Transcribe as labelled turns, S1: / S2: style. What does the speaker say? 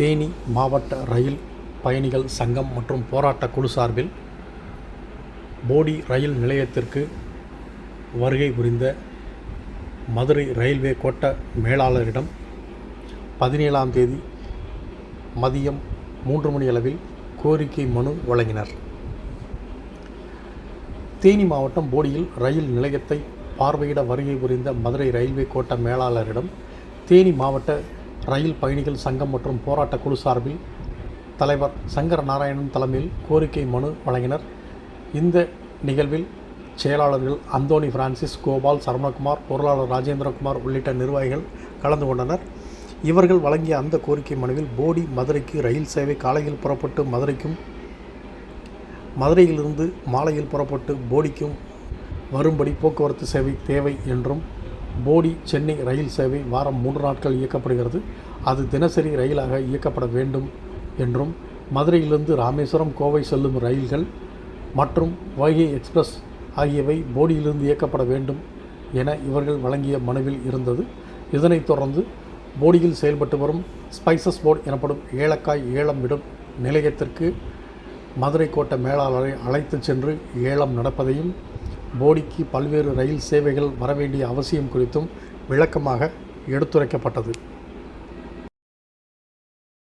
S1: தேனி மாவட்ட ரயில் பயணிகள் சங்கம் மற்றும் போராட்டக் குழு சார்பில் போடி ரயில் நிலையத்திற்கு வருகை புரிந்த மதுரை ரயில்வே கோட்ட மேலாளரிடம் பதினேழாம் தேதி மதியம் மூன்று மணி அளவில் கோரிக்கை மனு வழங்கினர். தேனி மாவட்டம் போடியில் ரயில் நிலையத்தை பார்வையிட வருகை புரிந்த மதுரை ரயில்வே கோட்ட மேலாளரிடம் தேனி மாவட்ட ரயில் பயணிகள் சங்கம் மற்றும் போராட்டக் குழு சார்பில் தலைவர் சங்கர நாராயணன் தலைமையில் கோரிக்கை மனு வழங்கினர். இந்த நிகழ்வில் செயலாளர்கள் அந்தோணி பிரான்சிஸ் கோபால் சரவணகுமார் பொருளாளர் ராஜேந்திரகுமார் உள்ளிட்ட நிர்வாகிகள் கலந்து கொண்டனர். இவர்கள் வழங்கிய அந்த கோரிக்கை மனுவில் போடி மதுரைக்கு ரயில் சேவை காலையில் புறப்பட்டு மதுரைக்கும் மதுரையிலிருந்து மாலையில் புறப்பட்டு போடிக்கும் வரும்படி போக்குவரத்து சேவை தேவை என்றும் போடி சென்னை ரயில் சேவை வாரம் மூன்று நாட்கள் இயக்கப்படுகிறது. அது தினசரி ரயிலாக இயக்கப்பட வேண்டும் என்றும் மதுரையிலிருந்து ராமேஸ்வரம் கோவை செல்லும் ரயில்கள் மற்றும் வைகை எக்ஸ்பிரஸ் ஆகியவை போடியிலிருந்து இயக்கப்பட வேண்டும் என இவர்கள் வழங்கிய மனுவில் இருந்தது. இதனைத் தொடர்ந்து போடியில் செயல்பட்டு வரும் ஸ்பைசஸ் போர்டு எனப்படும் ஏலக்காய் ஏலம் விடும் நிலையத்திற்கு மதுரை கோட்ட மேலாளரை அழைத்துச் சென்று ஏலம் நடப்பதையும் போடிக்கு பல்வேறு ரயில் சேவைகள் வரவேண்டிய அவசியம் குறித்தும் விளக்கமாக எடுத்துரைக்கப்பட்டது.